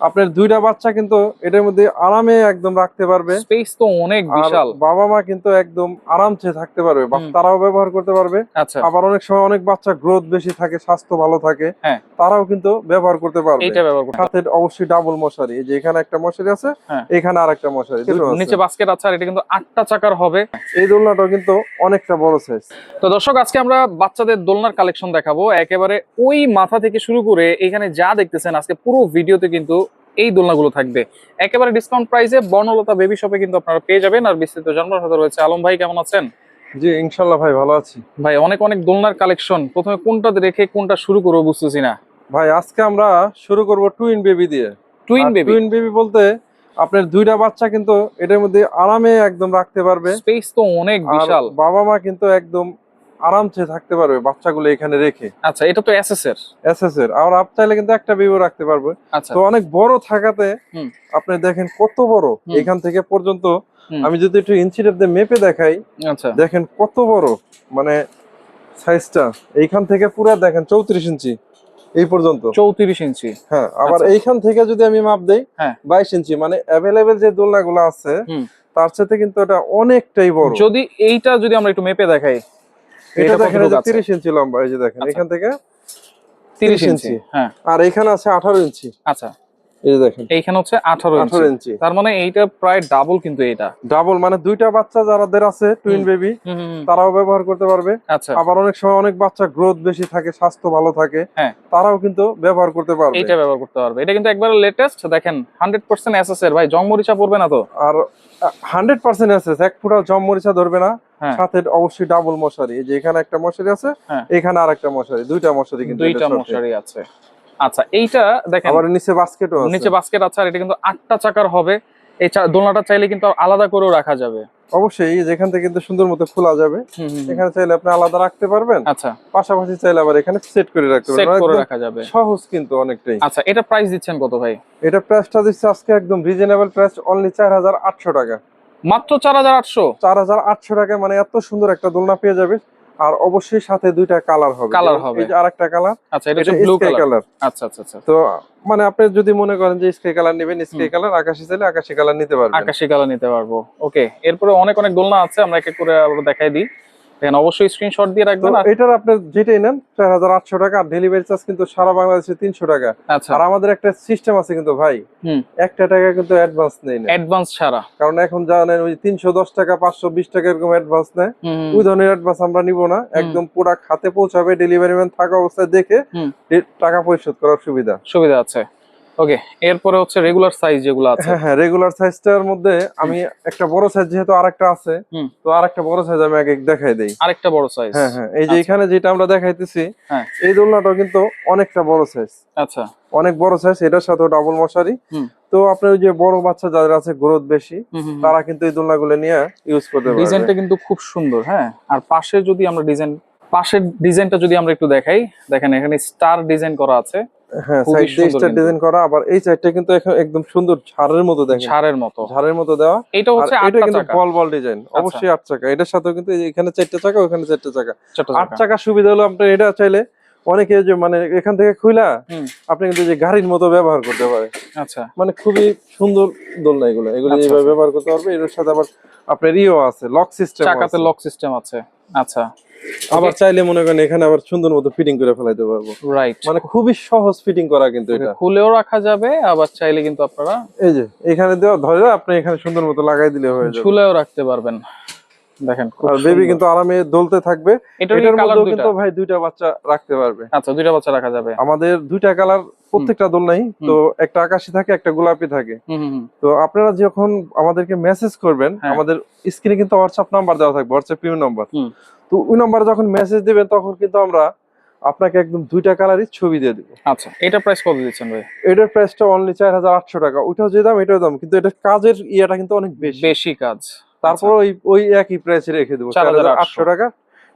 আপনার দুইটা বাচ্চা কিন্তু এটার মধ্যে আরামে একদম রাখতে পারবে। স্পেস তো অনেক বিশাল। বাবা মা কিন্তু একদম আরামসে থাকতে পারবে তারাও ব্যবহার করতে পারবে। আচ্ছা। আবার অনেক সময় অনেক বাচ্চা গ্রোথ বেশি থাকে স্বাস্থ্য ভালো থাকে হ্যাঁ। তারাও কিন্তু ব্যবহার করতে পারবে। এইটা ব্যবহার করতে সাথে অবশ্যই ডাবল মশারি এই যে এখানে একটা মশারি আছে হ্যাঁ। এখানে আর একটা মশারি নিচে বাস্কেট আছে আর এটা কিন্তু আটটা চাকার হবে। এই দোলনাটাও কিন্তু অনেকটা বড় সাইজ তো দর্শক আজকে আমরা বাচ্চাদের দোলনার কালেকশন দেখাবো। একেবারে ওই মাথা থেকে শুরু করে এখানে যা দেখতেছেন আজকে পুরো ভিডিওতে কিন্তু এই দোলনাগুলো থাকবে। একেবারে ডিসকাউন্ট প্রাইসে বর্ণলতা বেবি শপে কিন্তু আপনারা পেয়ে যাবেন। আর বিস্তারিত জানবার সাথে রয়েছে আলম ভাই কেমন আছেন? জি ইনশাল্লাহ ভাই ভালো আছি। ভাই অনেক অনেক দোলনার কালেকশন প্রথমে কোনটা রেখে কোনটা শুরু করব বুঝতেছি না। ভাই আজকে আমরা শুরু করব টুইন বেবি দিয়ে। টুইন বেবি টুইন বেবি বলতে আপনার দুইটা বাচ্চা কিন্তু এটার মধ্যে আরামে একদম রাখতে পারবে। স্পেস তো অনেক বিশাল। বাবা মা কিন্তু একদম আরামসে থাকতে পারবে বাচ্চাগুলো এখানে রেখে। আচ্ছা এটা তো এসএস এর। এসএস এর। আর আপ চাইলে কিন্তু একটা বেবি রাখতে পারবে। আচ্ছা। তো অনেক বড় থাকাতে আপনি দেখেন কত বড় এখান থেকে পর্যন্ত। আমি যদি একটু ইঞ্চিটেপ দিয়ে মেপে দেখাই আচ্ছা। দেখেন কত বড় মানে সাইজটা এইখান থেকে পুরো দেখেন চৌত্রিশ ইঞ্চি এই পর্যন্ত। চৌত্রিশ ইঞ্চি হ্যাঁ আবার আচ্ছা। এইখান থেকে যদি আমি মাপ দেই হ্যাঁ। বাইশ ইঞ্চি মানে অ্যাভেলেবেল যে দোলনাগুলো আছে তার সাথে কিন্তু এটা অনেকটাই বড়। যদি এইটা যদি আমরা একটু মেপে দেখাই এটা দেখেন কতটুকু আছে? তিরিশ ইঞ্চি লম্বা এই যে দেখেন আচ্ছা। এখান থেকে তিরিশ 30 ইঞ্চি। হ্যাঁ আর এখানে আছে আঠারো ইঞ্চি আচ্ছা এইখানে হচ্ছে আঠারো আঠারো ইঞ্চি। তার মানে এইটা প্রায় ডাবল কিন্তু এটা ডাবল মানে দুইটা বাচ্চা যাদের আছে টুইন বেবি হুম, হুম, হুম। তারাও ব্যবহার করতে পারবে। আচ্ছা। আবার অনেক সময় অনেক বাচ্চা গ্রোথ বেশি থাকে স্বাস্থ্য ভালো থাকে হ্যাঁ। তারাও কিন্তু ব্যবহার করতে পারবে। এইটা ব্যবহার করতে পারবে। এটা কিন্তু একবারে লেটেস্ট দেখেন হান্ড্রেড পার্সেন্ট এসএস এর। ভাই পড়বে না তো? আর হান্ড্রেড পার্সেন্ট আছে এক ফুটা জম মরিচা ধরবে না। হ্যাঁ। সাথে অবশ্যই ডাবল মশারি। যে এখানে একটা মশারি আছে হ্যাঁ। এখানে আর একটা মশারি দুইটা মশারি কিন্তু দুইটা মশারি আছে। আচ্ছা এইটা দেখেন। আবার নিচে বাস্কেটও আছে। নিচে বাস্কেট আছে আর এটা কিন্তু আটটা চাকার হবে। এই দোলনাটা চাইলে কিন্তু আলাদা করেও রাখা যাবে। অবশ্যই যেখান থেকে কিন্তু সুন্দর মতো খোলা যাবে। এখানে চাইলে আপনি আলাদা রাখতে পারবেন। আচ্ছা। পাশাপাশি চাইলে আবার এখানে সেট করে রাখতে পারবেন। সেট করে রাখা যাবে। সহজ কিন্তু অনেকটাই। আচ্ছা এটা প্রাইস দিচ্ছেন কত ভাই? এটা প্রাইসটা দিচ্ছে আজকে একদম রিজনেবল প্রাইস অনলি চার হাজার আটশো টাকা। মাত্র চার হাজার আটশো? চার হাজার আটশো টাকায় মানে এত সুন্দর একটা দোলনা পেয়ে যাবে। আর অবশ্যই সাথে দুইটা কালার হবে। কালার হবে। এই যে আরেকটা কালার আচ্ছা এটা ব্লু কালার আচ্ছা আচ্ছা আচ্ছা। তো মানে আপনি যদি মনে করেন যে স্কাই কালার নেবেন স্কাই কালার আকাশি চাইলে আকাশি কালার নিতে পারবেন। আকাশি কালার নিতে পারব। ওকে এরপরে অনেক অনেক দোলনা আছে আমরা এক এক করে দেখাই দিই। দেখেন অবশ্যই স্ক্রিনশট দিয়ে রাখবেন। এটার আপনি যেটাই নেন চার হাজার আটশো টাকা আর ডেলিভারি চার্জ কিন্তু সারা বাংলাদেশে তিনশো টাকা। আচ্ছা। আর আমাদের একটা সিস্টেম আছে কিন্তু ভাই একটা টাকা কিন্তু অ্যাডভান্স নেই না। অ্যাডভান্স ছাড়া। কারণ এখন জানেন ওই তিনশো দশ টাকা পাঁচশো বিশ টাকা এরকম অ্যাডভান্স নেয়। ওই ধরনের অ্যাডভান্স আমরা নিব না। একদম প্রোডাক্ট হাতে পৌঁছাবে ডেলিভারি ম্যান থাকা অবস্থায় দেখে টাকা পরিশোধ করার সুবিধা। সুবিধা আছে। ওকে এরপরে হচ্ছে রেগুলার সাইজ যেগুলো আছে। হ্যাঁ হ্যাঁ রেগুলার সাইজটার মধ্যে আমি একটা বড় সাইজ যেহেতু আরেকটা আছে তো আরেকটা বড় সাইজ আমি আগে দেখাই দেই। আরেকটা বড় সাইজ হ্যাঁ হ্যাঁ এই যে আচ্ছা। এখানে যেটা আমরা দেখাইতেছি হ্যাঁ। এই দোলনাটাও কিন্তু অনেকটা বড় সাইজ আচ্ছা। অনেক বড় সাইজ এটার সাথে ডাবল মশারি। তো আপনার যে বড় বাচ্চা যাদের আছে গ্রোথ বেশি। তারা কিন্তু এই দোলনাগুলো নিয়ে ইউজ করতে পারবে। ডিজাইনটা কিন্তু খুব সুন্দর হ্যাঁ। আর পাশে যদি আমরা ডিজাইন পাশের ডিজাইনটা যদি আমরা একটু দেখাই দেখেন এখানে স্টার ডিজাইন করা আছে। হ্যাঁ সাইড। ডিজাইন করা আবার এই সাইডটা কিন্তু একদম সুন্দর ঝাড়ের মতো দেখেন। ঝাড়ের মতো। ঝাড়ের মতো দেওয়া। এটা হচ্ছে এটা কিন্তু বল বল ডিজাইন অবশ্যই আট চাকা। এটার সাথেও কিন্তু এখানে চারটে চাকা ওখানে চারটে চাকা। আট চাকা। সুবিধা হলো আপনার এটা চাইলে অনেকে যে মানে এখান থেকে খুইলা। আপনি কিন্তু যে গাড়ির মতো ব্যবহার করতে পারে। আচ্ছা। মানে খুবই সুন্দর দোলনা এগুলো। এগুলো আচ্ছা, এইভাবে আচ্ছা। ব্যবহার করতে পারবে। এর সাথে আবার আপনার ইও আছে লক সিস্টেম চাকাতে লক সিস্টেম আছে। আচ্ছা। আবার চাইলে মনে করেন এখানে আবার সুন্দর মতো ফিটিং করে ফেলাইতে পারব। রাইট মানে খুবই সহজ ফিটিং করা কিন্তু এটা। খুলেও রাখা যাবে আবার চাইলে কিন্তু আপনারা এই যে এখানে দেওয়া ধরে আপনি এখানে সুন্দর মতো লাগাই দিলে হয়ে যাবে। ঝুলেও রাখতে পারবেন। দেখেন আর বেবি কিন্তু আরামে দোলতে থাকবে। এটার মধ্যেও কিন্তু ভাই দুইটা বাচ্চা রাখতে পারবে। আচ্ছা দুইটা বাচ্চা রাখা যাবে। আমাদের দুইটা কালার প্রত্যেকটা দোলনাই তো একটা আকাশি থাকে একটা গোলাপি থাকে। তো আপনারা যখন আমাদেরকে মেসেজ করবেন হ্যাঁ। আমাদের স্ক্রিনে কিন্তু হোয়াটসঅ্যাপ নাম্বার দেওয়া থাকবে হোয়াটসঅ্যাপ পিউ নাম্বার। তো ওই নাম্বারে যখন মেসেজ দিবেন তখন কিন্তু আমরা আপনাকে একদম দুইটা কালারই ছবি দিয়ে দিব। আচ্ছা এটা প্রাইস কত দিচ্ছেন ভাই? এটার প্রাইসটা অনলি চার হাজার আটশো টাকা। ওইটাও যে দাম এটাও দাম। কিন্তু এটার কাজের ইয়েটা কিন্তু অনেক বেশি। বেশি কাজ। তারপর ওই ওই একই প্রাইসে রেখে দেবো চার হাজার আটশো টাকা।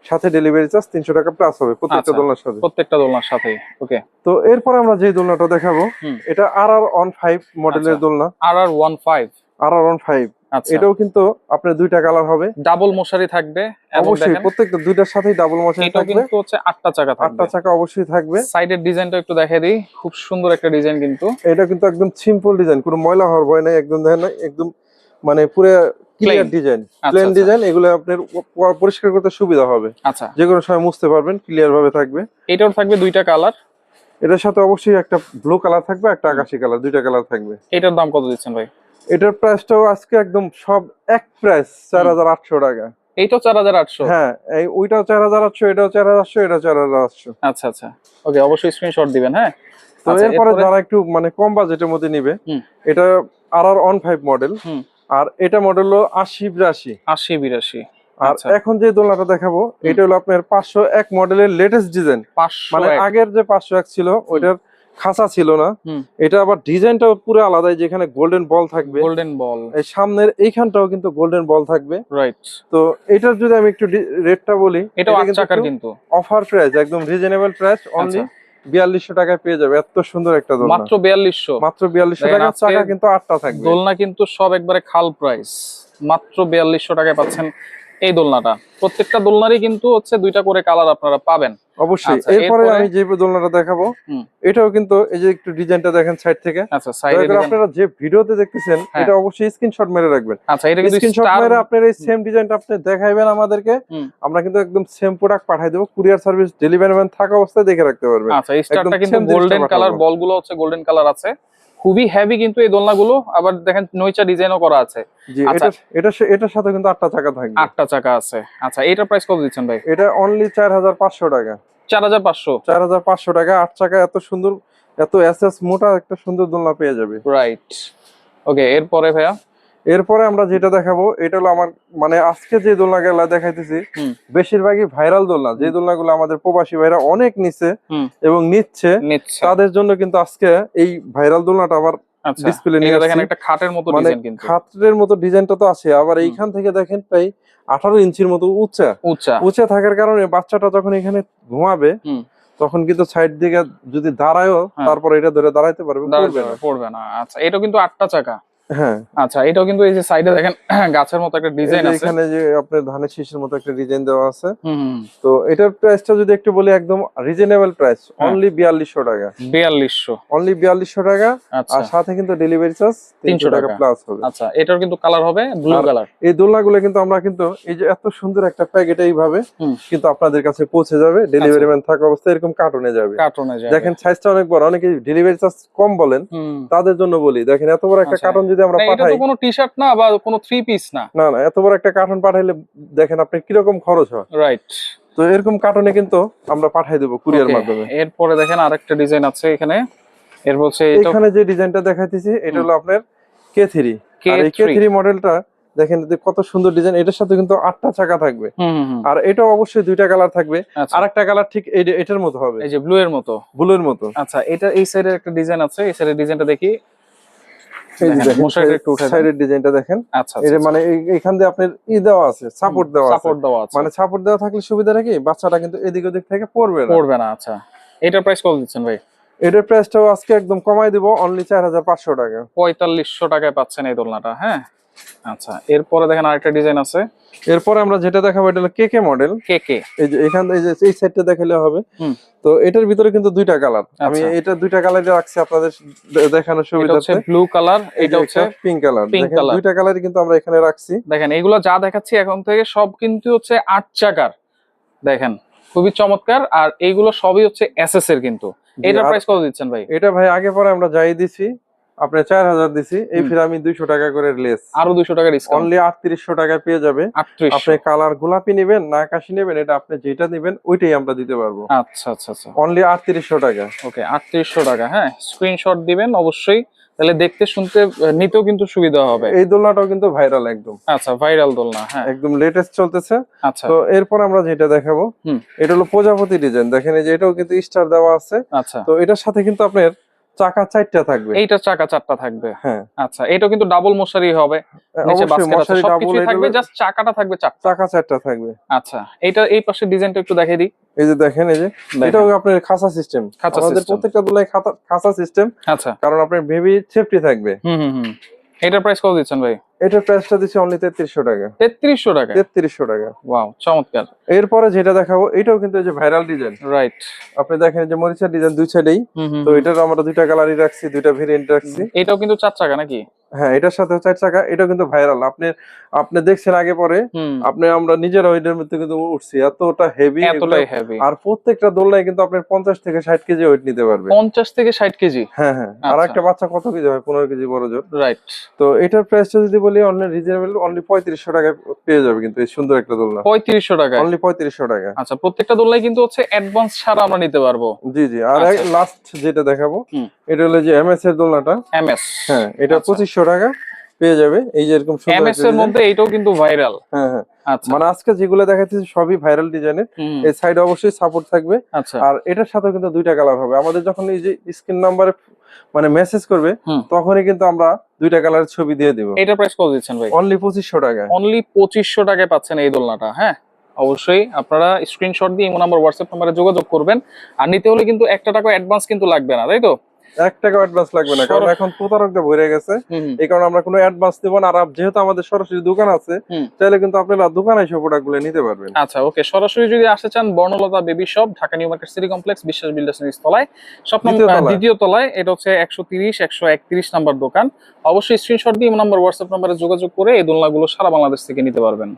সাথে ডেলিভারি চার্জ তিনশো টাকা প্লাস হবে প্রত্যেকটা আচ্ছা। দোলনার সাথে। প্রত্যেকটা দোলনার সাথে ওকে তো এরপর আমরা যে দোলনাটা দেখাবো এটা আর আর অন ফাইভ মডেলের। দোলনা। R R one five R R one five এটাও কিন্তু আপনার দুইটা কালার হবে। ডাবল মশারি থাকবে অবশ্যই প্রত্যেকটা দুইটার সাথেই ডাবল মশারি থাকবে। কিন্তু হচ্ছে আটটা চাকা থাকবে। আটটা চাকা অবশ্যই থাকবে। সাইডের ডিজাইনটা একটু দেখাই দিই। খুব সুন্দর একটা ডিজাইন কিন্তু। এটা কিন্তু একদম সিম্পল ডিজাইন কোনো ময়লা হওয়ার ভয় নাই একদম দেখেন না একদম মানে পুরো ক্লিয়ার ডিজাইন প্লেন। ডিজাইন এগুলো আপনার পরিষ্কার করতে সুবিধা হবে। আচ্ছা। যে কোনো সময় মুছতে পারবেন ক্লিয়ার ভাবে থাকবে। এটাও থাকবে দুইটা কালার এটার সাথে অবশ্যই একটা ব্লু কালার থাকবে একটা আকাশি কালার দুইটা কালার থাকবে। এটার দাম কত দিচ্ছেন ভাই? এটার প্রাইসটাও আজকে একদম সব এক প্রাইস চার হাজার আটশো টাকা। এইটাও চার হাজার আটশো? হ্যাঁ এই ওইটাও চার হাজার আটশো এটাও চার হাজার আটশো এটাও চার হাজার আটশো। আচ্ছা আচ্ছা। ওকে অবশ্যই স্ক্রিনশট দিবেন হ্যাঁ? তো আচ্ছা, এরপরে যারা একটু মানে কম বাজেটের মধ্যে নিবে এটা R R one five model. আর এটা মডেল হলো আশি বিরাশি। আশি বিরাশি। আর আচ্ছা। এখন যে দোলনাটা দেখাবো এটা হলো আপনার পাঁচশো এক মডেলের লেটেস্ট ডিজাইন মানে আগের যে পাঁচশো এক ছিল ওইটার খাঁচা ছিল না। এটা আবার ডিজাইনটাও পুরো আলাদা যেখানে গোল্ডেন বল থাকবে। গোল্ডেন বল এই সামনের এইখানটাও কিন্তু গোল্ডেন বল থাকবে। রাইট তো এটার যদি আমি একটু রেটটা বলি এটা কিন্তু অফার প্রাইস একদম রিজনেবল প্রাইস অনলি। বিয়াল্লিশশো টাকায় পেয়ে যাবে। এত সুন্দর একটা দোলনা। মাত্র বিয়াল্লিশশো। মাত্র বিয়াল্লিশশো টাকা চাকা কিন্তু আটটা থাকবে। দোলনা কিন্তু সব একবারে খাল প্রাইস। মাত্র বিয়াল্লিশশো টাকায় পাচ্ছেন এই দোলনাটা। প্রত্যেকটা দোলনারই কিন্তু হচ্ছে দুইটা করে কালার আপনারা পাবেন। অবশ্যই। আচ্ছা, এরপরে আমি যে দোলনাটা দেখাবো এটাও কিন্তু এই যে একটু ডিজাইনটা দেখেন সাইড থেকে। আচ্ছা সাইডে আপনারা যে ভিডিওতে দেখতেছেন হ্যাঁ। এটা অবশ্যই স্ক্রিনশট মেরে রাখবেন। আচ্ছা এটা কিন্তু স্ক্রিনশট মেরে আপনার এই সেম ডিজাইনটা আপনি দেখাইবেন আমাদেরকে। আমরা কিন্তু একদম সেম প্রোডাক্ট পাঠাই দেবো। কুরিয়ার সার্ভিস ডেলিভারি ম্যান থাকা অবস্থায় দেখে রাখতে পারবেন। আচ্ছা এই স্টারটা কিন্তু গোল্ডেন কালার। বলগুলো হচ্ছে গোল্ডেন কালার আছে। খুবই হেভি কিন্তু এই দোলনাগুলো আবার দেখেন নইচা ডিজাইনও করা আছে। আচ্ছা। এটা এটা এটার সাথে কিন্তু আটটা চাকা থাকবে। আটটা চাকা আছে। আচ্ছা এটা প্রাইস কত দিচ্ছেন ভাই? এটা অনলি চার হাজার পাঁচশো টাকা। চার হাজার পাঁচশো? চার হাজার পাঁচশো টাকা আট চাকা এত সুন্দর এত এসএস মোটা একটা সুন্দর দোলনা পেয়ে যাবে। রাইট ওকে এরপরে ভাইয়া? এরপরে আমরা যেটা দেখাবো এটা হলো আমার মানে আজকে যে দোলনা গেলা দেখাইতেছি বেশিরভাগই ভাইরাল দোলনা। যে দোলনাগুলো আমাদের প্রবাসী ভাইরা অনেক নিছে এবং নিচ্ছে নিচ্ছে। তাদের জন্য কিন্তু আজকে এই ভাইরাল দোলনাটা আবার আচ্ছা। নিয়ে এটা দেখেন একটা খাটের মতো মানে ডিজাইন কিন্তু। খাটের মতো ডিজাইনটা তো আছে আবার এইখান থেকে দেখেন প্রায় আঠারো ইঞ্চির মতো উঁচা। উঁচা। উঁচা থাকার কারণে বাচ্চাটা যখন এখানে ঘুমাবে তখন কিন্তু সাইড দিকে যদি দাঁড়ায়ও হ্যাঁ। তারপর এটা ধরে দাঁড়াইতে পারবে। পড়বে না। আচ্ছা এটাও কিন্তু আটটা চাকা। হ্যাঁ। আচ্ছা এটাও কিন্তু এই যে সাইডে দেখেন গাছের মতো একটা ডিজাইন আছে। এখানে যে আপনার ধানের শীষের মতো একটা ডিজাইন দেওয়া আছে। তো এটার প্রাইসটা যদি একটু বলি একদম রিজনেবল প্রাইস। অনলি বিয়াল্লিশশো টাকা। বিয়াল্লিশশো। অনলি বিয়াল্লিশশো টাকা। আচ্ছা। আর সাথে কিন্তু ডেলিভারি চার্জ 300 টাকা। প্লাস হবে। আচ্ছা এটার কিন্তু কালার হবে ব্লু কালার এই দোলনাগুলো কিন্তু আমরা কিন্তু এই যে এত সুন্দর একটা প্যাকেট এইভাবে। কিন্তু আপনাদের কাছে পৌঁছে যাবে ডেলিভারি ম্যান থাকা অবস্থায় এরকম কার্টুনে যাবে। কার্টুনে যায় দেখেন সাইজটা অনেক বড় অনেকে ডেলিভারি চার্জ কম বলেন। তাদের জন্য বলি দেখেন এত বড় একটা আচ্ছা। কার্টুন যদি আমরা পাঠাই তো কোনো টি শার্ট না বা কোনো থ্রি পিস না। না না এত বড় একটা কার্টুন পাঠাইলে দেখেন আপনি কীরকম খরচ হয়। রাইট তো এরকম কার্টুনে কিন্তু আমরা পাঠাই দেবো কুরিয়ার মাধ্যমে। এরপরে দেখেন আরেকটা ডিজাইন আছে এখানে। এর এটা এখানে যে ডিজাইনটা দেখাইতেছি এটা হলো আপনার কে থ্রি আর এই কে K3 থ্রি মডেলটা দেখেন কত সুন্দর ডিজাইন এটার সাথে কিন্তু আটটা চাকা থাকবে। আর এটা অবশ্যই দুইটা কালার থাকবে। আর একটা কালার ঠিক এটার মতো হবে। এই যে ব্লু এর মতো। ব্লু এর মতো। আচ্ছা এটা এই সাইডের একটা ডিজাইন আছে এই সাইডের ডিজাইনটা দেখি। সাইডের ডিজাইনটা দেখেন। আচ্ছা এটা মানে দিয়ে আপনার ই দেওয়া আছে সাপোর্ট দেওয়া সাপোর্ট দেওয়া আছে। মানে সাপোর্ট দেওয়া থাকলে সুবিধাটা কি? বাচ্চাটা কিন্তু এদিক ওদিক থেকে পড়বে না। পড়বে না আচ্ছা। এটার প্রাইস কত দিচ্ছেন ভাই? এটার প্রাইসটাও আজকে একদম কমাই দিব অনলি চার হাজার পাঁচশো টাকা। পঁয়তাল্লিশশো টাকায় পাচ্ছেন এই দোলনাটা হ্যাঁ? আচ্ছা এরপরে দেখেন আরেকটা ডিজাইন আছে। এরপরে আমরা যেটা দেখাবো এটা হলো কে কে মডেল। কে কে? এই যে এখান এই যে এই সাইডটা দেখালে হবে। তো এটার ভিতরে কিন্তু দুইটা কালার। আমি আচ্ছা। এটা দুইটা কালার রাখছি আপনাদের দেখানোর এটা হচ্ছে ব্লু কালার এটা হচ্ছে পিঙ্ক কালার দেখেন দুইটা কালারই কিন্তু আমরা এখানে রাখছি। দেখেন এগুলো যা দেখাচ্ছি এখন থেকে সব কিন্তু হচ্ছে আট চাকার। দেখেন খুবই চমৎকার। আর এইগুলো সবই হচ্ছে এসএস এর কিন্তু। এটা প্রাইস কত দিচ্ছেন ভাই? এটা ভাই আগে পরে আমরা যাই দিছি। আপনি চার হাজার দিছি এই। ফিরে আমি দুইশো টাকা করে লেস আরও দুইশো টাকা অনলি আটত্রিশশো টাকায় পেয়ে যাবে। আপনি কালার গোলাপি নেবেন না আকাশি নেবেন এটা আপনি যেটা নেবেন ওইটাই আমরা দিতে পারব। আচ্ছা আচ্ছা আচ্ছা। অনলি আটত্রিশশো টাকা। ওকে আটত্রিশশো টাকা হ্যাঁ। স্ক্রিনশট দিবেন অবশ্যই। তাহলে দেখতে শুনতে নিতেও কিন্তু সুবিধা হবে। এই দোলনাটাও কিন্তু ভাইরাল একদম। আচ্ছা ভাইরাল দোলনা হ্যাঁ। একদম লেটেস্ট চলতেছে। আচ্ছা। তো এরপর আমরা যেটা দেখাবো। এটা হলো প্রজাপতি ডিজাইন দেখেন এই যে এটাও কিন্তু স্টার দেওয়া আছে। আচ্ছা। তো এটার সাথে কিন্তু আপনার চাকা চারটা থাকবে। এইটা চাকা চারটা থাকবে। হ্যাঁ। আচ্ছা এটা কিন্তু ডাবল মশারি হবে। নিচে বাস্কেট আছে। ডাবল থাকবে জাস্ট চাকাটা থাকবে চারটা। চাকা চারটা থাকবে। আচ্ছা এটা এই পাশে ডিজাইনটা একটু দেখিয়ে দিই। এই যে দেখেন এই যে। এটাও আপনার খাঁচা সিস্টেম আমাদের। প্রত্যেকটা দোলায় খাঁচা সিস্টেম আচ্ছা। কারণ আপনার বেবি সেফটি থাকবে। হুম হুম হুম। এটার প্রাইস কত দিচ্ছেন ভাই? এটার প্রাইসটা দিচ্ছি অনলি তেত্রিশশো টাকা। তেত্রিশশো টাকা? তেত্রিশশো টাকা। ওয়াও চমৎকার। এরপরে যেটা দেখাবো এটাও কিন্তু এই যে ভাইরাল ডিজাইন রাইট আপনি দেখেন যে মরিচার ডিজাইন দুই সাইডেই তো এটার আমরা দুইটা কালারই রাখছি দুইটা ভেরিয়েন্ট রাখছি। এটাও কিন্তু চার চাকা নাকি? হ্যাঁ এটার সাথে চার চাকা এটাও কিন্তু ভাইরাল আপনি আপনি দেখছেন আগে পরে আপনি আমরা নিজেরা ওইটার মধ্যে কিন্তু উঠছি এতটা হেভি এতটাই হেভি আর প্রত্যেকটা দোলনায় কিন্তু আপনি পঞ্চাশ থেকে ষাট কেজি ওয়েট নিতে পারবেন। পঞ্চাশ থেকে ষাট কেজি? হ্যাঁ হ্যাঁ। আর আচ্ছা। একটা বাচ্চা কত কেজি হয়? পনেরো কেজি বড় জোর। রাইট তো এটার প্রাইসটা যদি বলি অনলি রিজনেবল অনলি পঁয়ত্রিশশো টাকায় পেয়ে যাবে কিন্তু এই সুন্দর একটা দোলনা। পঁয়ত্রিশশো টাকা অনলি পঁয়ত্রিশশো টাকা। আচ্ছা প্রত্যেকটা দোলনায় কিন্তু হচ্ছে অ্যাডভান্স ছাড়া আমরা নিতে পারব। জি জি আর আচ্ছা। লাস্ট যেটা দেখাবো এটা হলো যে এমএস এর দোলনাটা। এম এস হ্যাঁ এটা আচ্ছা। পঁচিশশো টাকা। পেয়ে যাবে। এই যে এরকম সুন্দর এম একটা এর মধ্যে এইটাও কিন্তু ভাইরাল হ্যাঁ হ্যাঁ। আচ্ছা। মানে আজকে যেগুলো দেখাচ্ছি সবই ভাইরাল ডিজাইনের এই সাইডে অবশ্যই সাপোর্ট থাকবে। আচ্ছা। আর এটার সাথে কিন্তু দুইটা কালার হবে। আমাদের যখন এই যে স্ক্রিন নাম্বারে মানে মেসেজ করবে তখনই কিন্তু আমরা দুইটা কালারের ছবি দিয়ে দিব। এটা প্রাইস কত দিচ্ছেন ভাই? অনলি পঁচিশশো টাকা অনলি পঁচিশশো টাকায় পাচ্ছেন এই দোলনাটা হ্যাঁ? অবশ্যই আপনারা স্ক্রিনশট দিয়ে ইমো নাম্বার হোয়াটসঅ্যাপ নাম্বারে যোগাযোগ করবেন। আর নিতে হলে কিন্তু একটা টাকা অ্যাডভান্স কিন্তু লাগবে না তাই তো? এক টাকা অ্যাডভান্স লাগবে না কারণ এখন প্রতারকদের ভরে গেছে। এই কারণে আমরা কোনো অ্যাডভান্স দেবো না আর যেহেতু আমাদের সরাসরি দোকান আছে। তাহলে কিন্তু আপনারা দোকানে এসে প্রোডাক্টগুলো নিতে পারবেন। আচ্ছা ওকে সরাসরি যদি আসতে চান Bornolota baby shop Dhaka new market city complex Biswas builders তলায়। দ্বিতীয় দ্বিতীয় তলায় এটা হচ্ছে একশো তিরিশ একশো একত্রিশ নাম্বার দোকান। অবশ্যই স্ক্রিনশট দিয়ে নাম্বার হোয়াটসঅ্যাপ নাম্বারে যোগাযোগ করে এই দোলনাগুলো সারা বাংলাদেশ থেকে নিতে পারবেন।